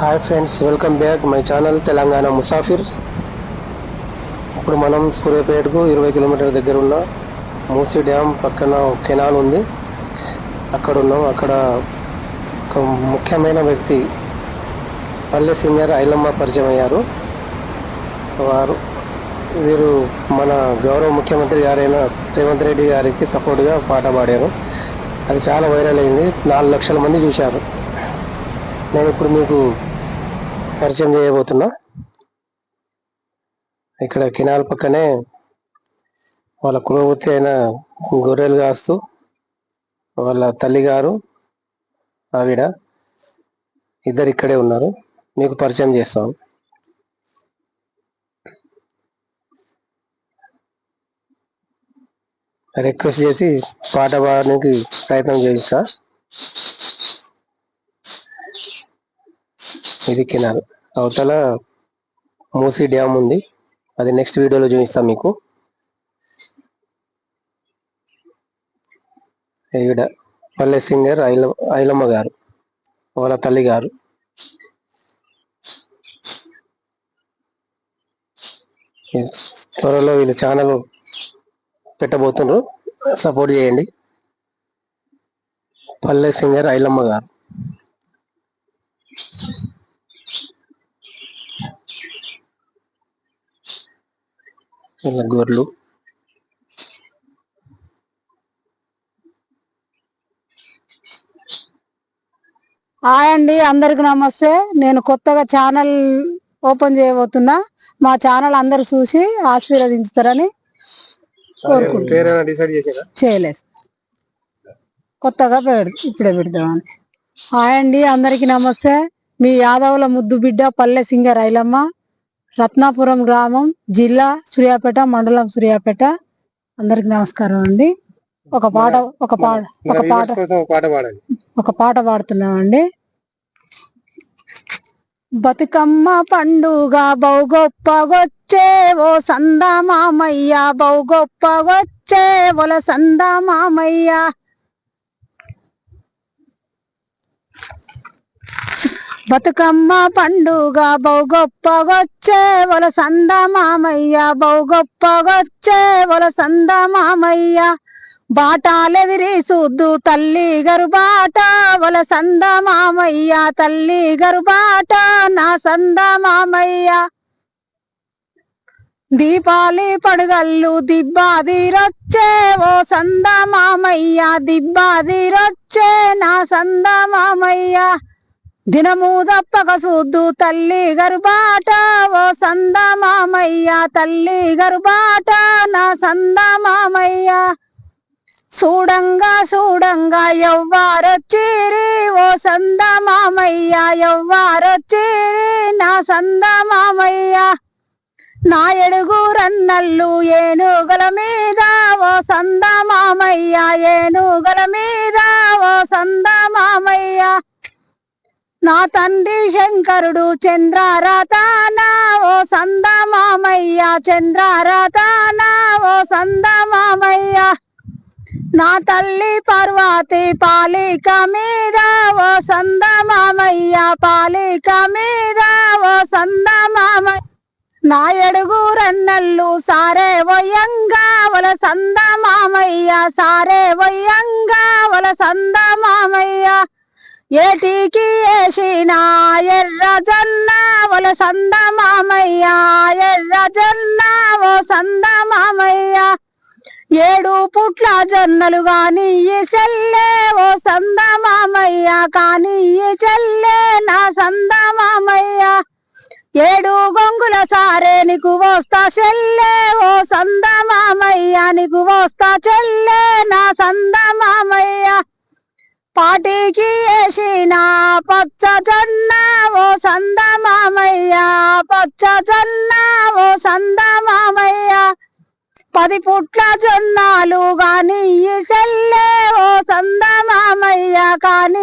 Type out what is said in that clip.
Hi friends welcome back my channel Telangana Musafir ఇప్పుడు మనం సూర్యాపేటకు ఇరవై కిలోమీటర్ల దగ్గర ఉన్న మూసీ డ్యామ్ పక్కన కెనాల్ ఉంది. అక్కడ ఉన్నాం. అక్కడ ఒక ముఖ్యమైన వ్యక్తి పల్లె సింగర్ ఐలమ్మ పరిచయం అయ్యారు. వారు వీరు మన గౌరవ ముఖ్యమంత్రి గారైన రేవంత్ రెడ్డి గారికి సపోర్ట్గా పాట పాడారు. అది చాలా వైరల్ అయింది. నాలుగు లక్షల మంది చూశారు. నేను ఇప్పుడు మీకు పరిచయం చేయబోతున్నా. ఇక్కడ కెనాల్ పక్కనే వాళ్ళ కులవృత్తి అయిన గొర్రెలు కాస్తూ వాళ్ళ తల్లిగారు ఆవిడ ఇద్దరు ఇక్కడే ఉన్నారు. మీకు పరిచయం చేస్తాం. రిక్వెస్ట్ చేసి పాట పాడడానికి ప్రయత్నం చేయిస్తా. ఇది కెనాల్. అవతల మూసీ డ్యామ్ ఉంది. అది నెక్స్ట్ వీడియోలో చూపిస్తాం మీకు. ఈవిడ పల్లె సింగర్ ఐల ఐలమ్మ గారు వాళ్ళ తల్లి గారు. త్వరలో వీళ్ళు ఛానల్ పెట్టబోతున్నారు సపోర్ట్ చేయండి. పల్లె సింగర్ ఐలమ్మ గారు. ఇలా గొర్రెలు హాయ్ అండి అందరికి నమస్తే. నేను కొత్తగా ఛానల్ ఓపెన్ చేయబోతున్నా. మా ఛానల్ అందరు చూసి ఆశీర్వదించుతారని చేయలేదు. కొత్తగా పెడ ఇప్పుడే పెడదామని. హాయ్ అండి అందరికి నమస్తే. మీ యాదవుల ముద్దు బిడ్డ పల్లె సింగర్ ఐలమ్మ రత్నాపురం గ్రామం జిల్లా సూర్యాపేట మండలం సూర్యాపేట. అందరికి నమస్కారం అండి. ఒక పాట ఒక పాట ఒక పాట ఒక పాట పాడుతున్నామండి. బతుకమ్మ పండుగ బౌ గొప్పగొచ్చే ఓ సందా మామయ్య బౌ గొప్పగొచ్చే ఒల సందా మామయ్య బతుకమ్మ పండుగ బౌ గొప్పగొచ్చే వల సంద మామయ్య బౌ గొప్పగొచ్చే వల సంద మామయ్య బాటాలెదిరిసూద్దు తల్లి గరు బాట వల సంద మామయ్య తల్లి గరు బాట నా సంద మామయ్య. దీపాలి పడగల్లు దిబ్బాదిరొచ్చే ఓ సంద మామయ్య దిబ్బాదిరొచ్చే నా సంద మామయ్య. దినము దప్పక సుద్దు తల్లి గరుబాట ఓ సందమామయ్య తల్లి గరుబాట నా సంద మామయ్య చూడంగా చూడంగా ఎవ్వారొచ్చిరి ఓ సంద మామయ్య ఎవ్వారొచ్చిరి నా సంద మామయ్య నా ఎడుగురన్నల్లు ఏనుగల మీద ఓ సంద మామయ్య ఏనుగల మీద ఓ సందమామయ్య. నా తండ్రి శంకరుడు చంద్రారతాన ఓ సందమామయ్య మామయ్య ఓ సందమామయ్య. నా తల్లి పర్వతి పాలిక మీద ఓ సందమామయ్య పాలిక మీద ఓ సందమామయ్య. నా ఎడుగు రన్నల్లు సారే వయ్యంగా ఒల సందమామయ్య సారే వయ్యంగా ఒల సందమా ఏటికి వేసిన ఎర్ర జొన్న ఒల సంద మామయ్య ఎర్ర జొన్న ఓ సంద మామయ్య. ఏడు పుట్ల జొన్నలు గాని ఈ చెల్లె ఓ సంద మామయ్య కాని ఈ చెల్లె నా సంద మామయ్య. ఏడు గొంగుల సారే నీకు వస్తా చెల్లె ఓ సంద మామయ్య నీకు వస్తా చెల్లే నా సంద మామయ్య. పాటికి వేసిన పచ్చ జొన్న ఓ సంద మామయ్య పచ్చ జొన్న ఓ సంద మామయ్య. పది పుట్ల జొన్నాలు గాని సెల్లే ఓ సంద మామయ్య. కాని